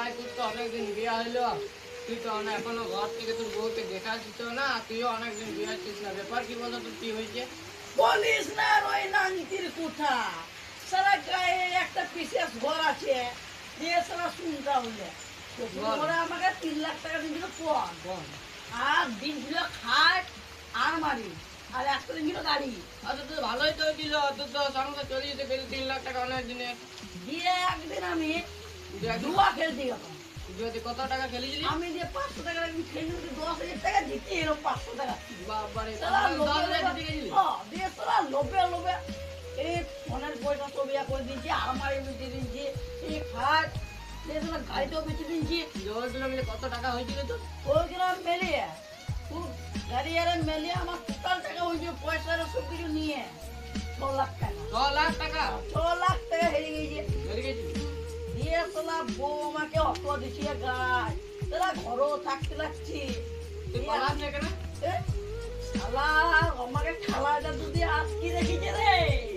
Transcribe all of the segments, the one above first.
আয় তোর তো অনেকদিন বিয়ে হইল। তুই তো অনেক এখনও ঘর থেকে তোর বউকে দেখাচ্ছিস না তুইও অনেকদিন বিয়ে হচ্ছিস না। ব্যাপার কি বলতো তোর কি হয়েছে? বলিস না ওই নাঙ্কির কুঠা। সারা গায়ে একটা বিশেষ ঘর আছে। দিয়ে সারা শুনটা হলে বল। আমাকে তিন লাখ টাকা দিয়েছিল পর। বল আর দিনছিল খাট আর মারি আর একটা দিনছিল গাড়ি। আচ্ছা তো ভালোই তো হয়েছিল তোর তো সঙ্গে চলে যেতে পেরে তিন লাখ টাকা অনেক দিনে। দিয়ে একদিন আমি দেখ, জুয়া খেলতে গেলাম যদি কত টাকা খেলেছিলি আমি যে পাঁচশো টাকা আমি খেলতে দশ হাজার টাকা জিতে এরকম পাঁচশো টাকা। বাবারে দশ হাজার জিতে গেছিলি হ্যাঁ, দিয়ে সারা লোভে লোভে এই ফোনের পয়সা ইয়া করে দিয়েছি আলমারি বেঁচে দিয়েছি এই খাট দিয়ে সারা গাড়িটাও বেঁচে দিয়েছি। মিলে কত টাকা হয়েছিল তো ওইগুলো মেলিয়ে। পুরো গাড়ি আর মেলিয়ে আমার টোটাল টাকা ওই পয়সা সব কিছু নিয়ে ছ লাখ টাকা। ছ লাখ টাকা? ছ লাখ টাকা হেরে গেছে। হেরে গেছিলি? এ তোলা বউ আমাকে অত দেখিয়ে গায়। তোরা ঘরও থাকতে লাগছি। আমাকে খালাটা যদি আজকে রেখেছে রে।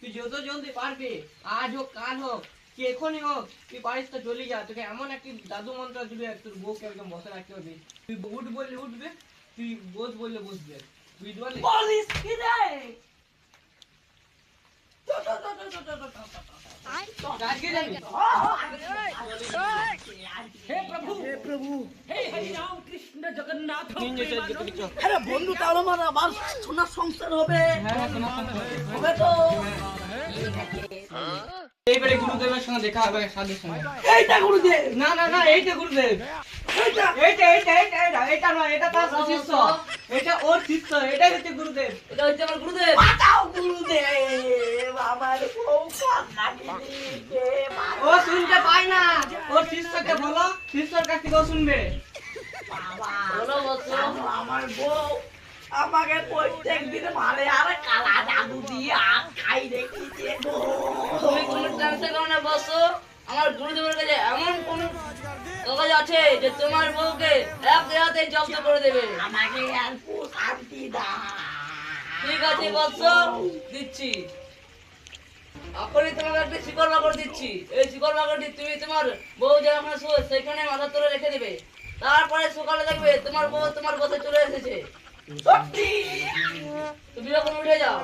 তুই যত জলদি পারবি আজ হোক কাল হোক কি এখনই হোক তুই পারিস তো চলে যা তোকে এমন একটি জাদু মন্ত্র দিবে তোর বউকে একদম তুই উঠ বললে উঠবে তুই বস বললে বসবে। বুঝতে পারলি বলিস? আরে বন্ধু তাহলে আমার আবার সোনার সংসার হবে শোনা শোনা হবে তো এইবারে গুরুদেবের সঙ্গে দেখা হবে সাধুর সঙ্গে। এইটা গুরুদেব! না না না এইটা গুরুদেব। এইটা! এইটা এইটা এইটা এইটা এটা নয় এটা তার শিষ্য এটা ওর শিষ্য এটাই হচ্ছে গুরুদেব। এটা হচ্ছে আমার গুরুদেব! বাঁচাও আমার বউ কান্না ও শুনতে পায় না। ওর শিষ্যকে বলো শিষ্যর কাছ থেকে শুনবে। আমার বউ আমাকে প্রত্যেক দিন মারে আর কালা জাদু দিয়ে আখ খাই রেখেছে তুমি কোনো টেনশন করো না বসো। আমার গুরুদেবের কাছে এমন কোন কাগজ আছে যে তোমার বউকে এক দেহাতে জব্দ করে দেবে। আমাকে শান্তি দাও। আছে বসো দিচ্ছি। এখনই তোমাকে একটা শিকড় বাকড় দিচ্ছি। এই শিকড় বাকড়টি তুমি তোমার বউ যেখানে শো সেখানে মাথা তোলে রেখে দেবে। তারপরে সকালে দেখবে তোমার বউ তোমার কাছে চলে এসেছে। তুমি যখন উঠে যাও।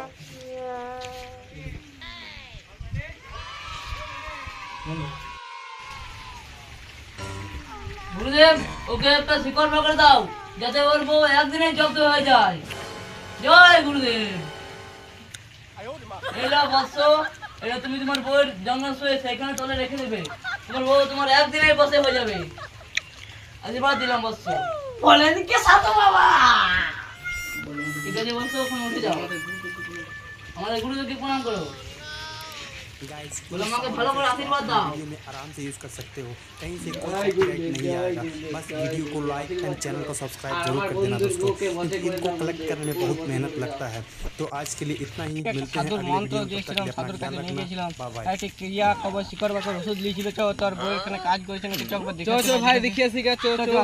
গুরুদেব, ওকে একটা শিকড় পকড়ে দাও, যাতে ওর বউ একদিনে জব্দ হয়ে যায়। জয় গুরুদেব। এলা বৎস এটা তুমি তোমার বউয়ের জঙ্গল শুয়ে সেখানে তলে রেখে দেবে। তোমার বউ তোমার একদিনের বসে হয়ে যাবে। আশীর্বাদ দিলাম বৎস বলেন কে সাধু বাবা? ঠিক আছে বৎস ওখানে উঠে যাও। আমাদের গুরুদেবকে প্রণাম করো। गाइस বলে আমাকে ভালো করে আশীর্বাদ দাও वीडियो में आराम से यूज कर सकते हो कहीं से कोई कॉपीराइट नहीं आएगा बस वीडियो को लाइक एंड चैनल को सब्सक्राइब जरूर कर देना दोस्तों क्योंकि इनको कलेक्ट करने में बहुत मेहनत लगता है तो आज के लिए इतना ही मिलते हैं সাধুর अगले মন্ত্র वीडियो में तब तक দিয়েছিলাম के लिए সাধুর কাছে अपना ख्याल নিয়ে গেছিলাম रखना बाय बाय একটি ক্রিয়া কবর শিকড় বাকর ওষুধ দিয়েছিল চো তোর বউ এখানে কাজ করেছে নাকি চোখ চো চো ভাই দেখিয়ে শিখে চো চো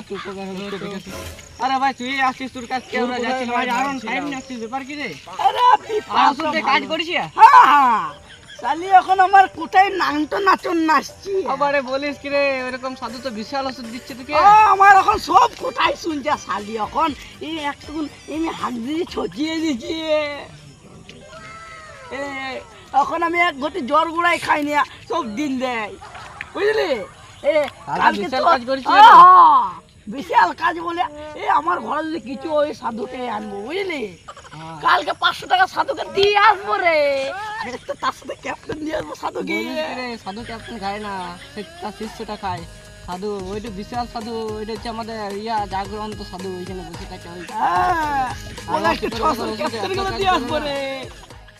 আরে ভাই তুই আসছিস তোর কাছে কেউ না যাচ্ছিল ভাই আরন সাইড নিয়ে আসছিস ব্যাপার কি রে আরে আর ওষুধ দিয়ে কাজ করিস হ্যাঁ হ্যাঁ শালি এখন আমার কোথায় নাংটো নাচন নাচছি? আবারে বলিস কি রে এরকম সাধু তো বিশাল ওষুধ দিচ্ছে তোকে। আমার এখন সব কোথায় শুনছে শালি এখন? এই একটু এমনি হাত দিয়ে ছচিয়ে দিচ্ছি এখন আমি এক ঘটি জ্বর গুড়াই খাই না সব দিন দেয়। বুঝলি? বিশাল কাজ বলে এ আমার ঘরে যদি কিছু ওই সাধুকে আনব বুঝলি। কালকে পাঁচশো টাকা সাধুকে দিয়ে আসব রে। তার সাথে ক্যাপ্টেন দিয়ে আসব সাধুকে। সাধু ক্যাপ্টেন খায় না সে তার শিষ্যটা খায়। সাধু ওইটা বিশাল সাধু ওইটা হচ্ছে আমাদের ইয়া জাগ্রন্ত সাধু ওইখানে বসে থাকে। ওই